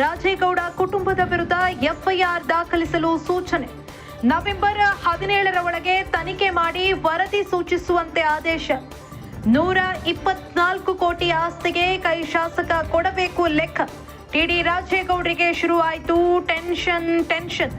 ರಾಜೇಗೌಡ ಕುಟುಂಬದ ವಿರುದ್ಧ ಎಫ್ಐಆರ್ ದಾಖಲಿಸಲು ಸೂಚನೆ. ನವೆಂಬರ್ ಹದಿನೇಳರ ಒಳಗೆ ತನಿಖೆ ಮಾಡಿ ವರದಿ ಸೂಚಿಸುವಂತೆ ಆದೇಶ. ನೂರ ಇಪ್ಪತ್ನಾಲ್ಕು ಕೋಟಿ ಆಸ್ತಿಗೆ ಕೈ ಶಾಸಕ ಕೊಡಬೇಕು ಲೆಕ್ಕ. ಟಿಡಿ ರಾಜೇಗೌಡರಿಗೆ ಶುರುವಾಯಿತು ಟೆನ್ಷನ್ ಟೆನ್ಷನ್.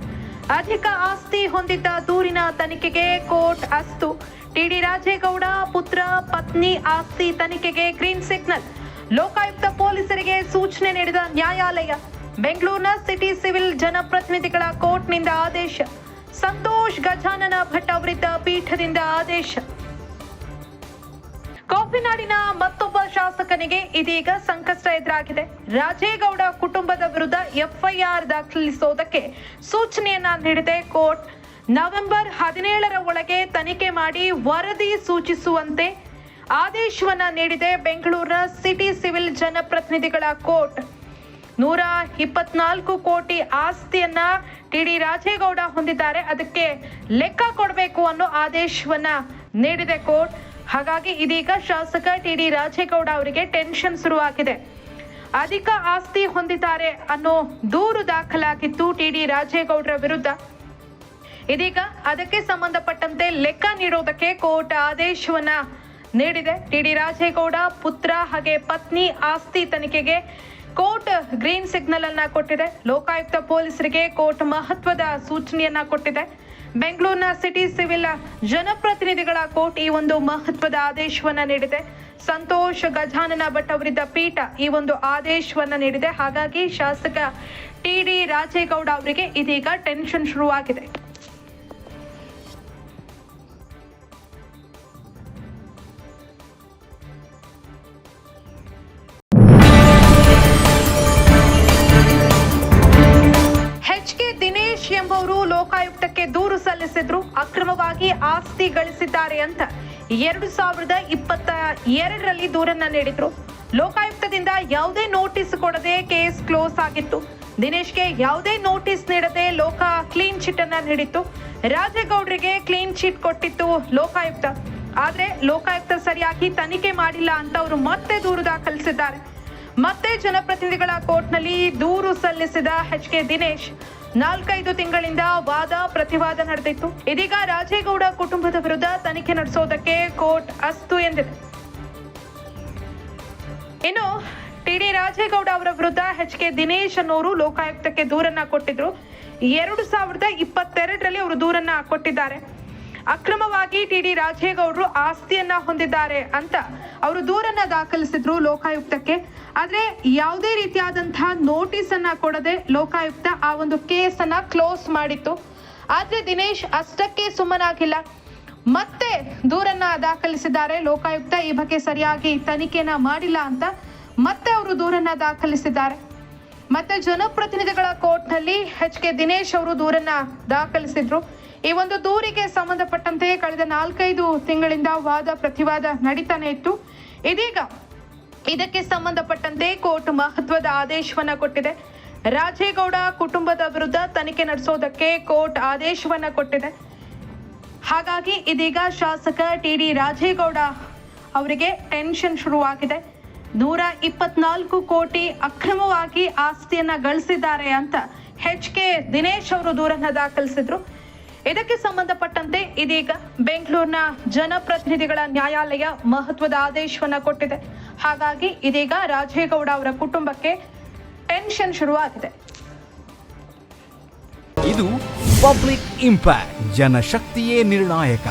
ಅಧಿಕ ಆಸ್ತಿ ಹೊಂದಿದ್ದ ದೂರಿನ ತನಿಖೆಗೆ ಕೋರ್ಟ್ ಅಸ್ತು. ಟಿಡಿ ರಾಜೇಗೌಡ ಪುತ್ರ ಪತ್ನಿ ಆಸ್ತಿ ತನಿಖೆಗೆ ಗ್ರೀನ್ ಸಿಗ್ನಲ್. ಲೋಕಾಯುಕ್ತ ಪೊಲೀಸರಿಗೆ ಸೂಚನೆ ನೀಡಿದ ನ್ಯಾಯಾಲಯ, ಬೆಂಗಳೂರಿನ ಸಿಟಿ ಸಿವಿಲ್ ಜನಪ್ರತಿನಿಧಿಗಳ ಕೋರ್ಟ್ನಿಂದ ಆದೇಶ. ಸಂತೋಷ್ ಗಜಾನನ ಭಟ್ ಅವರಿದ್ದ ಪೀಠದಿಂದ ಆದೇಶ. ಕಾಫಿನಾಡಿನ ಮತ್ತೊಬ್ಬ ಶಾಸಕನಿಗೆ ಇದೀಗ ಸಂಕಷ್ಟ ಎದುರಾಗಿದೆ. ರಾಜೇಗೌಡ ಕುಟುಂಬದ ವಿರುದ್ಧ ಎಫ್ಐಆರ್ ದಾಖಲಿಸುವುದಕ್ಕೆ ಸೂಚನೆಯನ್ನ ನೀಡಿದೆ ಕೋರ್ಟ್. ನವೆಂಬರ್ ಹದಿನೇಳರ ಒಳಗೆ ತನಿಖೆ ಮಾಡಿ ವರದಿ ಸೂಚಿಸುವಂತೆ ಆದೇಶವನ್ನ ನೀಡಿದೆ ಬೆಂಗಳೂರಿನ ಸಿಟಿ ಸಿವಿಲ್ ಜನಪ್ರತಿನಿಧಿಗಳ ಕೋರ್ಟ್. ನೂರ ಇಪ್ಪತ್ನಾಲ್ಕು ಕೋಟಿ ಆಸ್ತಿಯನ್ನ ಟಿಡಿ ರಾಜೇಗೌಡ ಹೊಂದಿದ್ದಾರೆ. ಅದಕ್ಕೆ ಲೆಕ್ಕ ಕೊಡಬೇಕು ಅನ್ನೋ ಆದೇಶವನ್ನ ನೀಡಿದೆ ಕೋರ್ಟ್. ಹಾಗಾಗಿ ಇದೀಗ ಶಾಸಕ ಟಿ ಡಿ ರಾಜೇಗೌಡ ಅವರಿಗೆ ಟೆನ್ಷನ್ ಶುರುವಾಗಿದೆ. ಅಧಿಕ ಆಸ್ತಿ ಹೊಂದಿದ್ದಾರೆ ಅನ್ನೋ ದೂರು ದಾಖಲಾಗಿತ್ತು ಟಿ ಡಿ ರಾಜೇಗೌಡರ ವಿರುದ್ಧ. ಇದೀಗ ಅದಕ್ಕೆ ಸಂಬಂಧಪಟ್ಟಂತೆ ಲೆಕ್ಕ ನೀಡೋದಕ್ಕೆ ಕೋರ್ಟ್ ಆದೇಶವನ್ನ ನೀಡಿದೆ. ಟಿಡಿ ರಾಜೇಗೌಡ ಪುತ್ರ ಹಾಗೆ ಪತ್ನಿ ಆಸ್ತಿ ತನಿಖೆಗೆ ಕೋರ್ಟ್ ಗ್ರೀನ್ ಸಿಗ್ನಲ್ ಅನ್ನ ಕೊಟ್ಟಿದೆ. ಲೋಕಾಯುಕ್ತ ಪೊಲೀಸರಿಗೆ ಕೋರ್ಟ್ ಮಹತ್ವದ ಸೂಚನೆಯನ್ನ ಕೊಟ್ಟಿದೆ. ಬೆಂಗಳೂರಿನ ಸಿಟಿ ಸಿವಿಲ್ ಜನಪ್ರತಿನಿಧಿಗಳ ಕೋರ್ಟ್ ಈ ಒಂದು ಮಹತ್ವದ ಆದೇಶವನ್ನ ನೀಡಿದೆ. ಸಂತೋಷ್ ಗಜಾನನ ಭಟ್ ಅವರಿದ್ದ ಪೀಠ ಈ ಒಂದು ಆದೇಶವನ್ನ ನೀಡಿದೆ. ಹಾಗಾಗಿ ಶಾಸಕ ಟಿ ಡಿ ರಾಜೇಗೌಡ ಅವರಿಗೆ ಇದೀಗ ಟೆನ್ಷನ್ ಶುರುವಾಗಿದೆ. ಲೋಕಾಯುಕ್ತಕ್ಕೆ ದೂರು ಸಲ್ಲಿಸಿದ್ರು, ಅಕ್ರಮವಾಗಿ ಆಸ್ತಿ ಗಳಿಸಿದ್ದಾರೆ ಅಂತ ಎರಡು ಸಾವಿರದ ಇಪ್ಪತ್ತ ಎರಡರಲ್ಲಿ ದೂರನ್ನ ನೀಡಿದ್ರು. ಲೋಕಾಯುಕ್ತದಿಂದ ಯಾವುದೇ ನೋಟಿಸ್ ಕೊಡದೆ ಕೇಸ್ ಕ್ಲೋಸ್ ಆಗಿತ್ತು. ದಿನೇಶ್ಗೆ ಯಾವುದೇ ನೋಟಿಸ್ ನೀಡದೆ ಲೋಕ ಕ್ಲೀನ್ ಚಿಟ್ ಅನ್ನ ನೀಡಿತ್ತು. ರಾಜೇಗೌಡರಿಗೆ ಕ್ಲೀನ್ ಚಿಟ್ ಕೊಟ್ಟಿತ್ತು ಲೋಕಾಯುಕ್ತ. ಆದ್ರೆ ಲೋಕಾಯುಕ್ತ ಸರಿಯಾಗಿ ತನಿಖೆ ಮಾಡಿಲ್ಲ ಅಂತ ಅವರು ಮತ್ತೆ ದೂರು ದಾಖಲಿಸಿದ್ದಾರೆ. ಮತ್ತೆ ಜನಪ್ರತಿನಿಧಿಗಳ ಕೋರ್ಟ್ನಲ್ಲಿ ದೂರು ಸಲ್ಲಿಸಿದ ಎಚ್ ಕೆ ದಿನೇಶ್. ನಾಲ್ಕೈದು ತಿಂಗಳಿಂದ ವಾದ, ಪ್ರತಿವಾದ ನಡೆದಿತ್ತು. ಇದೀಗ ರಾಜೇಗೌಡ ಕುಟುಂಬದ ವಿರುದ್ಧ ತನಿಖೆ ನಡೆಸೋದಕ್ಕೆ ಕೋರ್ಟ್ ಅಸ್ತು ಎಂದಿದೆ. ಇನ್ನು ಟಿಡಿ ರಾಜೇಗೌಡ ಅವರ ವಿರುದ್ಧ ಹೆಚ್ ಕೆ ದಿನೇಶ್ ಅನ್ನೋರು ಲೋಕಾಯುಕ್ತಕ್ಕೆ ದೂರನ್ನ ಕೊಟ್ಟಿದ್ರು. ಎರಡು ಸಾವಿರದ ಇಪ್ಪತ್ತೆರಡರಲ್ಲಿ ಅವರು ದೂರನ್ನ ಕೊಟ್ಟಿದ್ದಾರೆ. ಅಕ್ರಮವಾಗಿ ಟಿಡಿ ರಾಜೇಗೌಡರು ಆಸ್ತಿಯನ್ನ ಹೊಂದಿದ್ದಾರೆ ಅಂತ ಅವರು ದೂರನ್ನ ದಾಖಲಿಸಿದ್ರು ಲೋಕಾಯುಕ್ತಕ್ಕೆ. ಆದ್ರೆ ಯಾವುದೇ ರೀತಿಯಾದಂತಹ ನೋಟಿಸ್ ಅನ್ನ ಕೊಡದೆ ಲೋಕಾಯುಕ್ತ ಆ ಒಂದು ಕೇಸ್ ಅನ್ನ ಕ್ಲೋಸ್ ಮಾಡಿತ್ತು. ಆದ್ರೆ ದಿನೇಶ್ ಅಷ್ಟಕ್ಕೆ ಸುಮ್ಮನಾಗಿಲ್ಲ. ಮತ್ತೆ ದೂರನ್ನ ದಾಖಲಿಸಿದ್ದಾರೆ. ಲೋಕಾಯುಕ್ತ ಈ ಬಗ್ಗೆ ಸರಿಯಾಗಿ ತನಿಖೆನ ಮಾಡಿಲ್ಲ ಅಂತ ಮತ್ತೆ ಅವರು ದೂರನ್ನ ದಾಖಲಿಸಿದ್ದಾರೆ. ಮತ್ತೆ ಜನಪ್ರತಿನಿಧಿಗಳ ಕೋರ್ಟ್ನಲ್ಲಿ ಎಚ್ ಕೆ ದಿನೇಶ್ ಅವರು ದೂರನ್ನ ದಾಖಲಿಸಿದ್ರು. ಈ ಒಂದು ದೂರಿಗೆ ಸಂಬಂಧಪಟ್ಟಂತೆ ಕಳೆದ ನಾಲ್ಕೈದು ತಿಂಗಳಿಂದ ವಾದ ಪ್ರತಿವಾದ ನಡೀತಾನೆ ಇತ್ತು. ಇದೀಗ ಇದಕ್ಕೆ ಸಂಬಂಧಪಟ್ಟಂತೆ ಕೋರ್ಟ್ ಮಹತ್ವದ ಆದೇಶವನ್ನ ಕೊಟ್ಟಿದೆ. ರಾಜೇಗೌಡ ಕುಟುಂಬದ ವಿರುದ್ಧ ತನಿಖೆ ನಡೆಸೋದಕ್ಕೆ ಕೋರ್ಟ್ ಆದೇಶವನ್ನ ಕೊಟ್ಟಿದೆ. ಹಾಗಾಗಿ ಇದೀಗ ಶಾಸಕ ಟಿ ಡಿ ರಾಜೇಗೌಡ ಅವರಿಗೆ ಟೆನ್ಷನ್ ಶುರುವಾಗಿದೆ. ನೂರ ಇಪ್ಪತ್ನಾಲ್ಕು ಕೋಟಿ ಅಕ್ರಮವಾಗಿ ಆಸ್ತಿಯನ್ನ ಗಳಿಸಿದ್ದಾರೆ ಅಂತ ಹೆಚ್ ಕೆ ದಿನೇಶ್ ಅವರು ದೂರನ್ನ ದಾಖಲಿಸಿದ್ರು. ಇದಕ್ಕೆ ಸಂಬಂಧಪಟ್ಟಂತೆ ಇದೀಗ ಬೆಂಗಳೂರಿನ ಜನಪ್ರತಿನಿಧಿಗಳ ನ್ಯಾಯಾಲಯ ಮಹತ್ವದ ಆದೇಶವನ್ನ ಕೊಟ್ಟಿದೆ. ಹಾಗಾಗಿ ಇದೀಗ ರಾಜೇಗೌಡ ಅವರ ಕುಟುಂಬಕ್ಕೆ ಟೆನ್ಷನ್ ಶುರುವಾಗಿದೆ. ಇದು ಪಬ್ಲಿಕ್ ಇಂಪ್ಯಾಕ್ಟ್, ಜನಶಕ್ತಿಯೇ ನಿರ್ಣಾಯಕ.